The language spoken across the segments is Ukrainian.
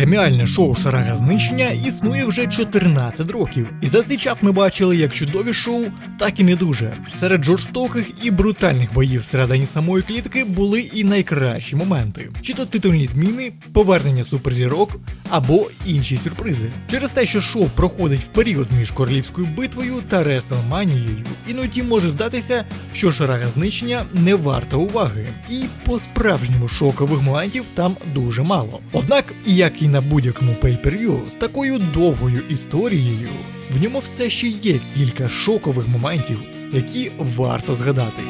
Преміальне шоу Шарага знищення існує вже 14 років, і за цей час ми бачили як чудові шоу, так і не дуже. Серед жорстоких і брутальних боїв всередині самої клітки були і найкращі моменти: чи то титульні зміни, повернення суперзірок або інші сюрпризи. Через те, що шоу проходить в період між королівською битвою та Реселманією, іноді може здатися, що Шарага знищення не варта уваги, і по-справжньому шокових моментів там дуже мало. Однак, як і на будь-якому pay-per-view, з такою довгою історією, в ньому все ще є кілька шокових моментів, які варто згадати.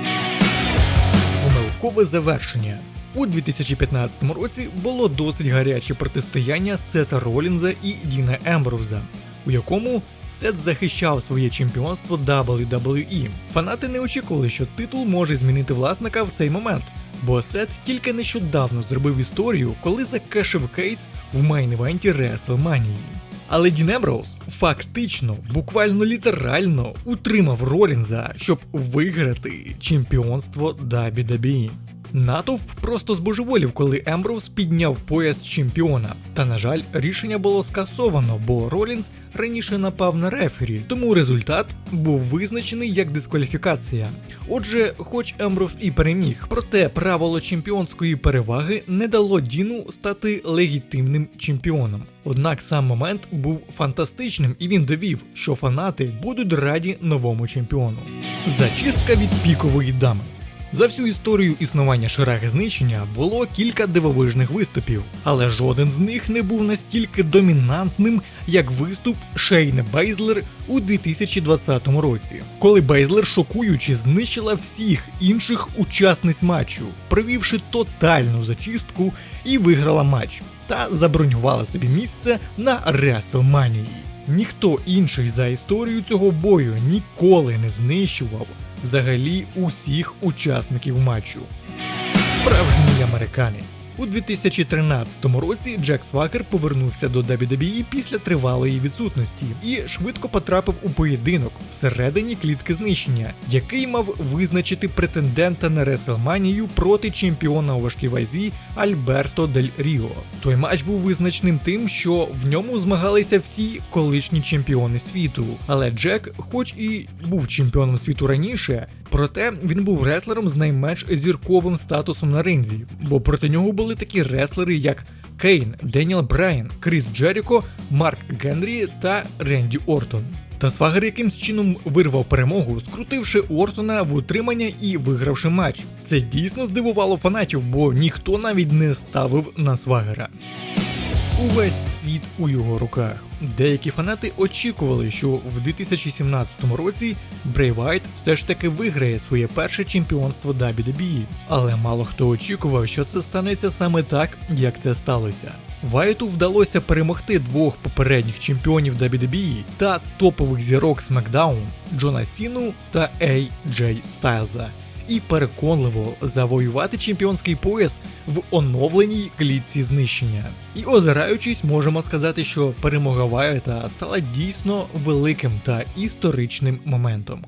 Помилкове завершення. У 2015 році було досить гаряче протистояння Сета Ролінза і Діна Емброуза, у якому Сет захищав своє чемпіонство WWE. Фанати не очікували, що титул може змінити власника в цей момент, бо Сет тільки нещодавно зробив історію, коли закешив кейс в WrestleMania. Але Дін Емброуз фактично, буквально літерально утримав Ролінза, щоб виграти чемпіонство WWE. Натовп просто збожеволів, коли Емброуз підняв пояс чемпіона. Та на жаль, рішення було скасовано, бо Ролінз раніше напав на рефері, тому результат був визначений як дискваліфікація. Отже, хоч Емброуз і переміг, проте правило чемпіонської переваги не дало Діну стати легітимним чемпіоном. Однак сам момент був фантастичним і він довів, що фанати будуть раді новому чемпіону. Зачистка від пікової дами. За всю історію існування Шираги знищення було кілька дивовижних виступів, але жоден з них не був настільки домінантним, як виступ Шейна Бейзлер у 2020 році, коли Бейзлер шокуючи знищила всіх інших учасниць матчу, провівши тотальну зачистку і виграла матч, та забронювала собі місце на Реселманії. Ніхто інший за історію цього бою ніколи не знищував взагалі усіх учасників матчу. Справжній американець у 2013 році Джек Свакер повернувся до WWE після тривалої відсутності і швидко потрапив у поєдинок всередині клітки знищення, який мав визначити претендента на Реселманію проти чемпіона у важкій вазі Альберто Дель Ріо. Той матч був визначним тим, що в ньому змагалися всі колишні чемпіони світу. Але Джек, хоч і був чемпіоном світу раніше, Проте він був реслером з найменш зірковим статусом на ринзі, бо проти нього були такі реслери, як Кейн, Деніел Брайан, Кріс Джеріко, Марк Генрі та Ренді Ортон. Та Свагер якимсь чином вирвав перемогу, скрутивши Ортона в утримання і вигравши матч. Це дійсно здивувало фанатів, бо ніхто навіть не ставив на Свагера. Увесь світ у його руках. Деякі фанати очікували, що в 2017 році Брей Вайт все ж таки виграє своє перше чемпіонство WWE, але мало хто очікував, що це станеться саме так, як це сталося. Вайту вдалося перемогти двох попередніх чемпіонів WWE та топових зірок SmackDown Джона Сіну та AJ Стайлза і переконливо завоювати чемпіонський пояс в оновленій клітці знищення. І озираючись, можемо сказати, що перемога Вайта стала дійсно великим та історичним моментом.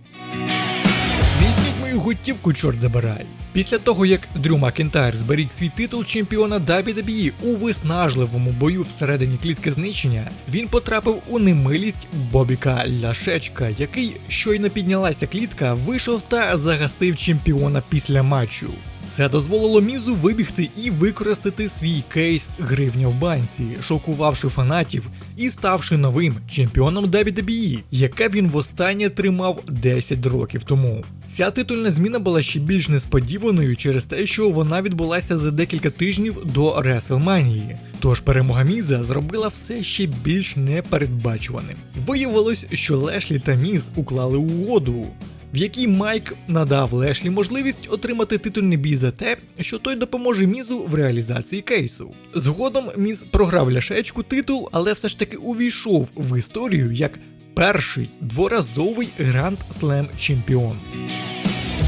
Візьміть мою готівку, чорт забирай. Після того, як Дрю Макентайр зберіг свій титул чемпіона WWE у виснажливому бою всередині клітки знищення, він потрапив у немилість Бобіка Ляшечка, який щойно піднялася клітка, вийшов та загасив чемпіона після матчу. Це дозволило Мізу вибігти і використати свій кейс гривня в банці, шокувавши фанатів і ставши новим чемпіоном WWE, яке він востаннє тримав 10 років тому. Ця титульна зміна була ще більш несподіваною через те, що вона відбулася за декілька тижнів до WrestleMania. Тож перемога Міза зробила все ще більш непередбачуваним. Виявилось, що Лешлі та Міз уклали угоду в якій Майк надав Лешлі можливість отримати титульний бій за те, що той допоможе Мізу в реалізації кейсу. Згодом Міз програв Ляшечку титул, але все ж таки увійшов в історію як перший дворазовий Гранд Слем чемпіон.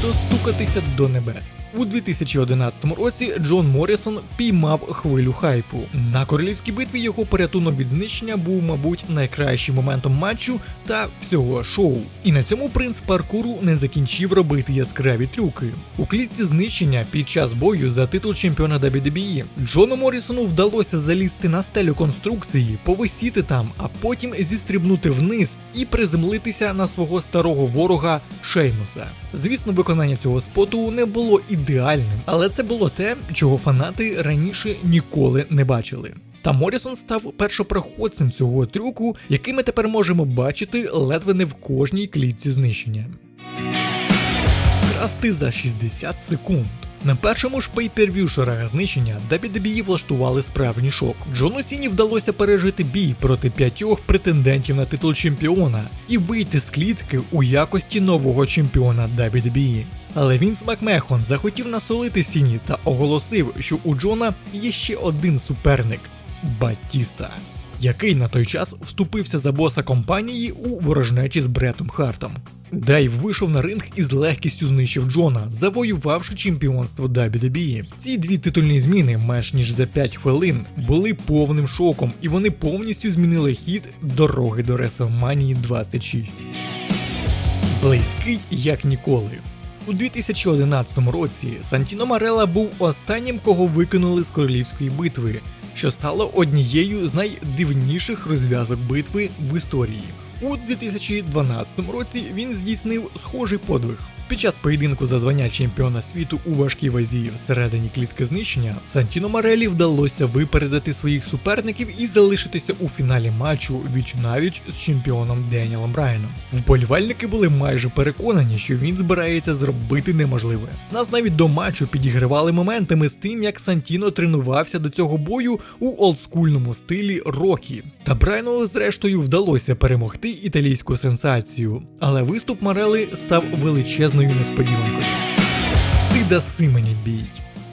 Достукатися до небес. У 2011 році Джон Моррісон піймав хвилю хайпу. На королівській битві його порятунок від знищення був, мабуть, найкращим моментом матчу та всього шоу. І на цьому принц паркуру не закінчив робити яскраві трюки. У клітці знищення під час бою за титул чемпіона WWE Джону Моррісону вдалося залізти на стелю конструкції, повисіти там, а потім зістрибнути вниз і приземлитися на свого старого ворога Шеймуса. Звісно, виконання цього споту не було ідеальним, але це було те, чого фанати раніше ніколи не бачили. Та Морісон став першопроходцем цього трюку, який ми тепер можемо бачити ледве не в кожній клітці знищення. Красти за 60 секунд. На першому ж пейперв'ю шарага знищення WWE влаштували справжній шок. Джону Сіні вдалося пережити бій проти п'ятьох претендентів на титул чемпіона і вийти з клітки у якості нового чемпіона WWE. Але Вінс Макмехон захотів насолити Сіні та оголосив, що у Джона є ще один суперник Батіста, який на той час вступився за боса компанії у ворожнечі з Бретом Хартом. Дайв вийшов на ринг і з легкістю знищив Джона, завоювавши чемпіонство WWE. Ці дві титульні зміни, менш ніж за 5 хвилин, були повним шоком, і вони повністю змінили хід дороги до WrestleMania 26. Близький як ніколи. У 2011 році Сантіно Марела був останнім, кого викинули з королівської битви, що стало однією з найдивніших розв'язок битви в історії. У 2012 році він здійснив схожий подвиг. Під час поєдинку за звання чемпіона світу у важкій вазі всередині клітки знищення Сантіно Марелі вдалося випередити своїх суперників і залишитися у фіналі матчу віч навіч з чемпіоном Деніелом Брайаном. Вболівальники були майже переконані, що він збирається зробити неможливе. Нас навіть до матчу підігривали моментами з тим, як Сантіно тренувався до цього бою у олдскульному стилі Рокі. Та Брайану, зрештою, вдалося перемогти італійську сенсацію, але виступ Марели став величезною несподіванкою. Ти даси мені бій.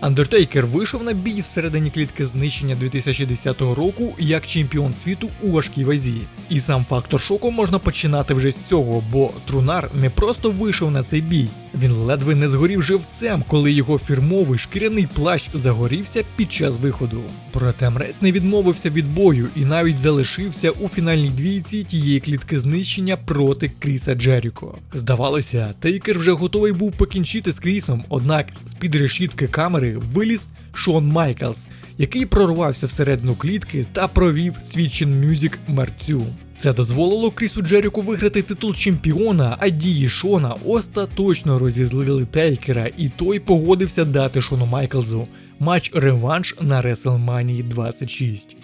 Андертейкер вийшов на бій всередині клітки знищення 2010 року як чемпіон світу у важкій вазі. І сам фактор шоку можна починати вже з цього, бо Трунар не просто вийшов на цей бій, він ледве не згорів живцем, коли його фірмовий шкіряний плащ загорівся під час виходу. Проте Мрес не відмовився від бою і навіть залишився у фінальній двійці тієї клітки знищення проти Кріса Джеріко. Здавалося, Тейкер вже готовий був покінчити з Крісом, однак з під решітки камери виліз Шон Майклс, який прорвався всередину клітки та провів свій чин-мюзик мерцю. Це дозволило Крісу Джеріку виграти титул чемпіона, а дії Шона остаточно розізлили Тейкера, і той погодився дати Шону Майклзу матч реванш на WrestleMania 26.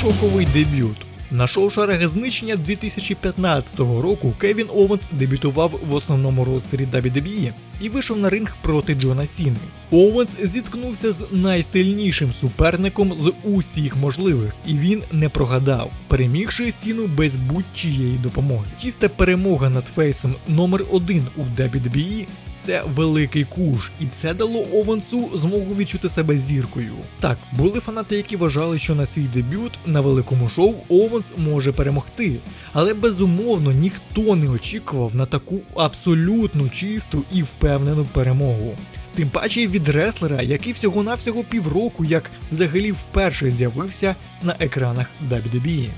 Шоковий дебют. На шоу шареги знищення 2015 року Кевін Оуенс дебютував в основному ростері WWE і вийшов на ринг проти Джона Сіни. Оуенс зіткнувся з найсильнішим суперником з усіх можливих, і він не прогадав, перемігши Сіну без будь-чиєї допомоги. Чиста перемога над фейсом номер 1 у WWE це великий куш, і це дало Овенсу змогу відчути себе зіркою. Так, були фанати, які вважали, що на свій дебют на великому шоу Овенс може перемогти, але безумовно ніхто не очікував на таку абсолютно чисту і впевнену перемогу. Тим паче від реслера, який всього-навсього півроку як взагалі вперше з'явився на екранах WWE.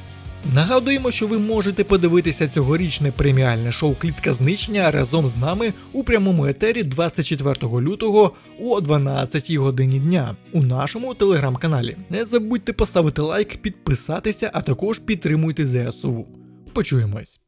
Нагадуємо, що ви можете подивитися цьогорічне преміальне шоу Клітка знищення разом з нами у прямому етері 24 лютого о 12 годині дня у нашому телеграм-каналі. Не забудьте поставити лайк, підписатися, а також підтримуйте ЗСУ. Почуємось.